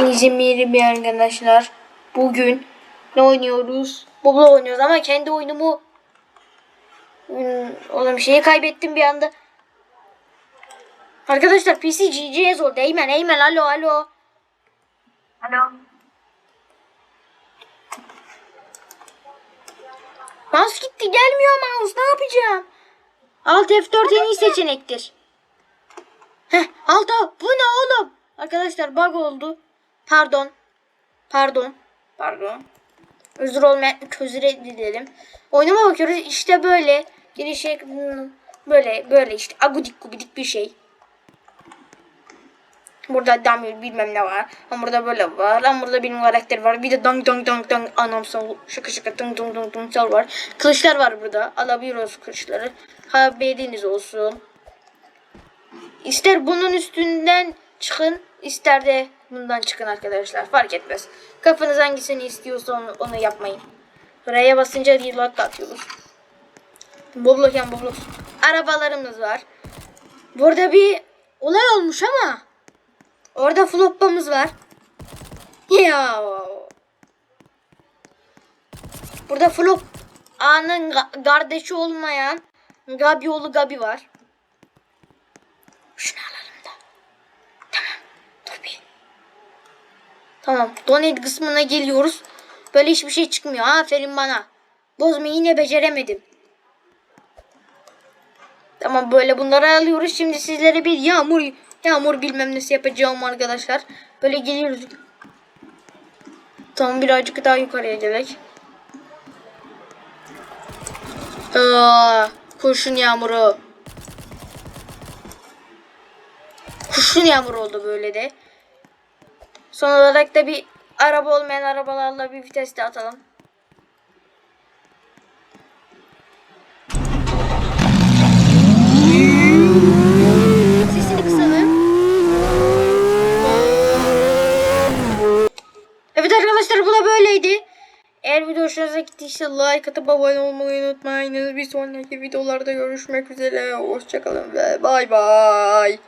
Hepinize merhaba arkadaşlar. Bugün ne oynuyoruz? Boblo oynuyoruz ama kendi oyunumu Hmm, oğlum şeyi kaybettim bir anda. Arkadaşlar PC GG'ye oldu. Eymen Eymen alo alo. Alo. Mouse gitti gelmiyor mouse ne yapacağım? Alt F4 en iyi seçenektir. Heh Alt A. bu ne oğlum? Arkadaşlar bug oldu. Pardon. Pardon. Pardon. Özür olmayan özür dilerim. Oynama bakıyoruz işte böyle. Girişe hmm, böyle böyle işte agudik gubidik bir şey. Burada damir bilmem ne var. Ama burada böyle var. Ama burada benim karakter var. Bir de dang dang dang dang anam sal şıkı şıkı dang dang dang dang sal var. Kılıçlar var burada. Alabiliyoruz kılıçları. Haberiniz olsun. İster bunun üstünden çıkın, ister de bundan çıkın arkadaşlar. Fark etmez. Kafanız hangisini istiyorsa onu, onu yapmayın. R'ye basınca reload da atıyoruz. Bobloken boblok. Arabalarımız var. Burada bir olay olmuş ama orada floppamız var. Ya. Burada flop A'nın kardeşi olmayan Gabi oğlu Gabi var. Şunu alalım da. Tamam. Dur bir. Tamam. Donate kısmına geliyoruz. Böyle hiçbir şey çıkmıyor. Aferin bana. Bozmayı yine beceremedim. Tamam böyle bunları alıyoruz. Şimdi sizlere bir yağmur yağmur bilmem nesi yapacağım arkadaşlar. Böyle geliyoruz. Tamam birazcık daha yukarıya gelek. Aa, kurşun yağmuru. Kurşun yağmur oldu böyle de. Son olarak da bir araba olmayan arabalarla bir vites de atalım. Sesini kısalım. Evet arkadaşlar bu da böyleydi. Eğer video hoşunuza gittiyse like atıp abone olmayı unutmayın. Bir sonraki videolarda görüşmek üzere. Hoşçakalın ve bay bay.